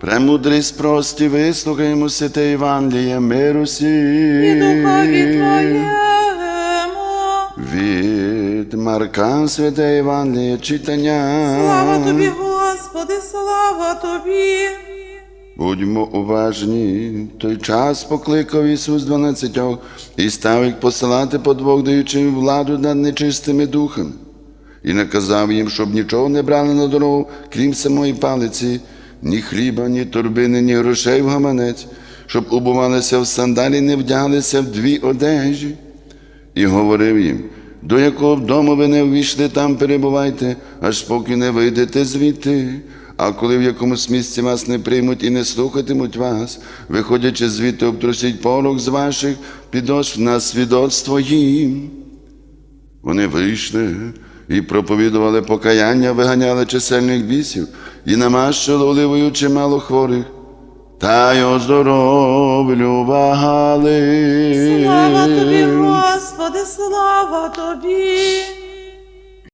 Премудрість прості, вислухаймо святе Євангеліє, миру і духові Твоєму. Від Марка святе Євангеліє читання. Слава Тобі, Господи, слава Тобі. Будьмо уважні. Той час покликав Ісус дванадцятьох і став їх посилати по двох, даючи їм владу над нечистими духами. І наказав їм, щоб нічого не брали на дорогу, крім самої палиці, ні хліба, ні торбини, ні грошей в гаманець, щоб убувалися в сандалі, не вдяглися в дві одежі. І говорив їм, до якого б дому ви не ввійшли, там перебувайте, аж поки не вийдете звідти. А коли в якомусь місці вас не приймуть і не слухатимуть вас, виходячи звідти, обтрусіть порох з ваших підошв на свідоцтво їм. Вони вийшли і проповідували покаяння, виганяли чисельних бісів і намащили оливою чимало хворих. Та й оздоровлювали. Слава Тобі, Господи, слава Тобі.